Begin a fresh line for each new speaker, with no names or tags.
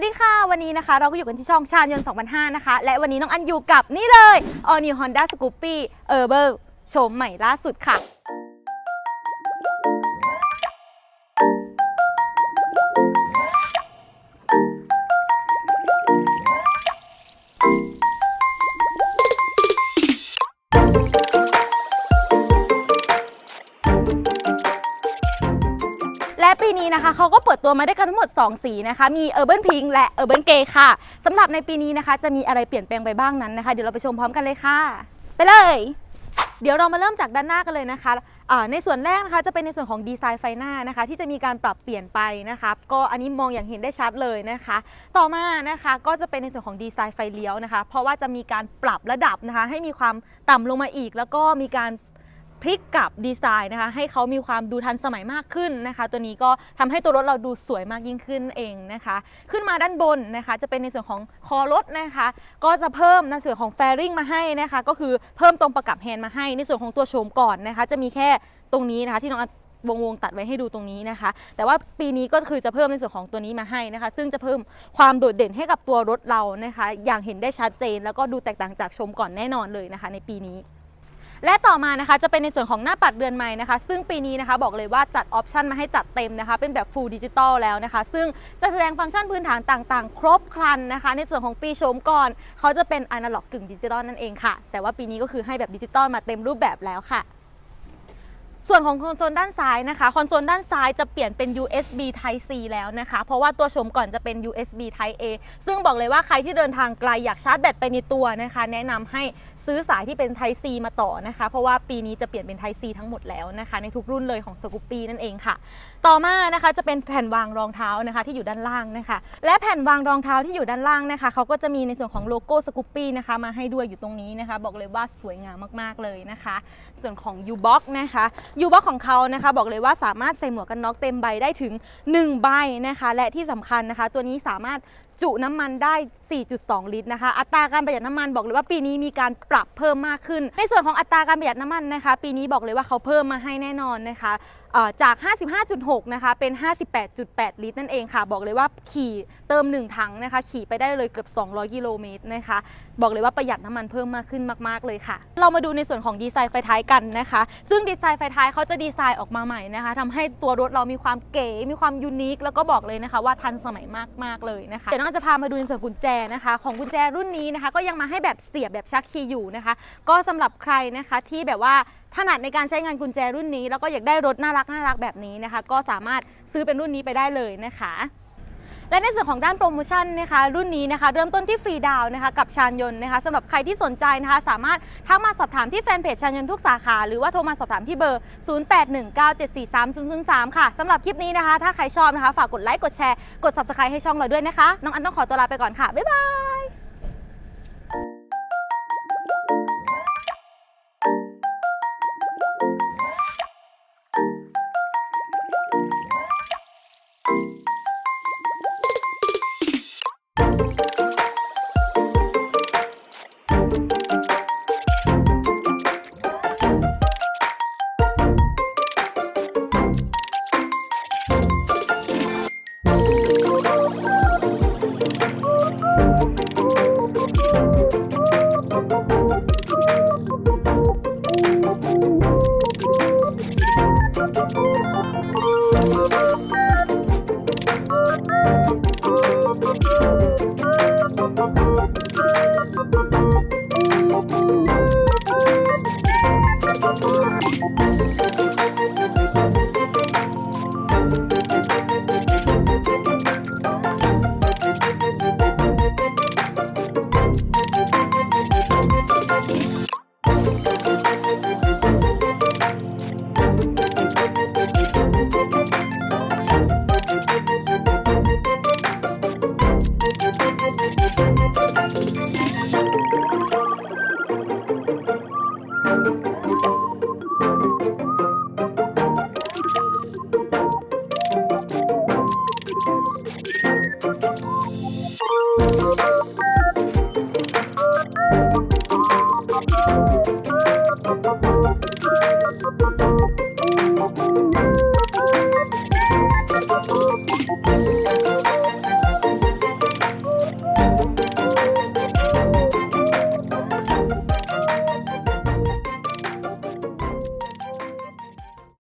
วัสดีค่ะ วันนี้นะคะเราก็อยู่กันที่ช่องชาญยนต์2005 นะคะ และวันนี้น้องอันอยู่กับนี่เลย All New Honda Scoopy Urban โฉมใหม่ล่าสุดค่ะ ปีนี้นะคะเขาก็เปิดตัวมาได้กันทั้งหมด 2 สีนะคะ มี Urban Pink และ Urban Grey ค่ะสำหรับในปีนี้นะคะจะมีอะไรเปลี่ยนแปลงไปบ้างนั้นนะคะ เดี๋ยวเราไปชมพร้อมกันเลยค่ะ ไปเลย เดี๋ยวเรามาเริ่มจากด้านหน้ากันเลยนะคะในส่วนแรกนะคะจะเป็นในส่วนของดีไซน์ไฟหน้านะคะ ที่จะมีการปรับเปลี่ยนไปนะคะก็อันนี้มองอย่างเห็นได้ชัดเลยนะคะ ต่อมานะคะก็จะเป็นในส่วนของดีไซน์ไฟเลี้ยวนะคะ เพราะว่าจะมีการปรับระดับนะคะ ให้มีความต่ำลงมาอีก แล้วก็มีการ พลิกกับดีไซน์นะคะ ให้เขามีความดูทันสมัยมากขึ้นนะคะ ตัวนี้ก็ทำให้ตัวรถเราดูสวยมากยิ่งขึ้นเองนะคะ ขึ้นมาด้านบนนะคะ จะเป็นในส่วนของคอรถนะคะ ก็จะเพิ่มในส่วนของแฟริงมาให้นะคะ ก็คือเพิ่มตรงประกับแฮนด์มาให้ ในส่วนของตัวโฉมก่อนนะคะ จะมีแค่ตรงนี้นะคะที่น้องอัดวงวงๆตัดไว้ให้ดูตรงนี้นะคะ แต่ว่าปีนี้ก็คือจะเพิ่มในส่วนของตัวนี้มาให้นะคะ ซึ่งจะเพิ่มความโดดเด่นให้กับตัวรถเรานะคะ อย่างเห็นได้ชัดเจน แล้วก็ดูแตกต่างจากชมก่อนแน่นอนเลยนะคะ ในปีนี้ และต่อมานะคะจะเป็นในส่วนของหน้าปัดเรือนใหม่นะคะ ซึ่งปีนี้นะคะบอกเลยว่าจัดออปชันมาให้จัดเต็มนะคะ เป็นแบบฟูลดิจิตอลแล้วนะคะ ซึ่งจะแสดงฟังก์ชันพื้นฐานต่าง ๆ ครบครันนะคะ ในส่วนของปีโฉมก่อน เขาจะเป็นอนาล็อกกึ่งดิจิตอลนั่นเองค่ะ แต่ว่าปีนี้ก็คือให้แบบดิจิตอลมาเต็มรูปแบบแล้วค่ะ ส่วนของคอนโซลด้านซ้ายนะคะ คอนโซลด้านซ้ายจะเปลี่ยนเป็น USB Type C แล้วนะคะ เพราะว่าตัวชมก่อนจะเป็น USB Type A ซึ่งบอกเลยว่าใครที่เดินทางไกลอยากชาร์จแบตไปในตัวนะคะ แนะนำให้ซื้อสายที่เป็น Type C มาต่อนะคะ เพราะว่าปีนี้จะเปลี่ยนเป็น Type C ทั้งหมดแล้วนะคะ ในทุกรุ่นเลยของ s c o o p y นั่นเองค่ะ ต่อมานะคะจะเป็นแผ่นวางรองเท้านะคะที่อยู่ด้านล่างนะคะ และแผ่นวางรองเท้าที่อยู่ด้านล่างนะคะเขาก็จะมีในส่วนของโลโก้สกูปปี้นะคะมาให้ด้วยอยู่ตรงนี้นะคะ บอกเลยว่าสวยงามมากๆเลยนะคะ ส่วนของ U-Box นะคะยูบ็อกของเขานะคะ บอกเลยว่าสามารถใส่หมวกกันน็อกเต็มใบได้ถึง 1 ใบนะคะ และที่สำคัญนะคะ ตัวนี้สามารถ จุน้ำมันได้ 4.2 ลิตรนะคะ อัตราการประหยัดน้ำมันบอกเลยว่าปีนี้มีการปรับเพิ่มมากขึ้น ในส่วนของอัตราการประหยัดน้ำมันนะคะ ปีนี้บอกเลยว่าเขาเพิ่มมาให้แน่นอนนะคะจาก 55.6 นะคะ เป็น 58.8 ลิตรนั่นเองค่ะ บอกเลยว่าขี่เติม 1 ถังนะคะ ขี่ไปได้เลยเกือบ 200 กิโลเมตรนะคะ บอกเลยว่าประหยัดน้ำมันเพิ่มมากขึ้นมากๆเลยค่ะ เรามาดูในส่วนของดีไซน์ไฟท้ายกันนะคะ ซึ่งดีไซน์ไฟท้ายเขาจะดีไซน์ออกมาใหม่นะคะทำให้ตัวรถเรามีความเก๋ มีความยูนิค แล้วก็บอกเลยนะคะว่าทันสมัยมากๆเลยนะคะเดี๋ยวน้องจะพามาดูในส่วนกุญแจนะคะ ของกุญแจรุ่นนี้นะคะ ก็ยังมาให้แบบเสียบแบบชักคีย์อยู่นะคะ ก็สำหรับใครนะคะที่แบบว่าถนัดในการใช้งานกุญแจรุ่นนี้ แล้วก็อยากได้รถน่ารักน่ารักแบบนี้นะคะ ก็สามารถซื้อเป็นรุ่นนี้ไปได้เลยนะคะ และในส่วนของด้านโปรโมชั่นนะคะรุ่นนี้นะคะเริ่มต้นที่ฟรีดาวนะคะกับชานยนต์นะคะสำหรับใครที่สนใจนะคะสามารถทักมาสอบถามที่แฟนเพจชานยนต์ทุกสาขา หรือว่าโทรมาสอบถามที่เบอร์ 0819743003 ค่ะสำหรับคลิปนี้นะคะ ถ้าใครชอบนะคะ ฝากกดไลค์กดแชร์กด subscribe ให้ช่องเราด้วยนะคะ น้องอันต้องขอตัวลาไปก่อนค่ะ บ๊ายบาย Thank you.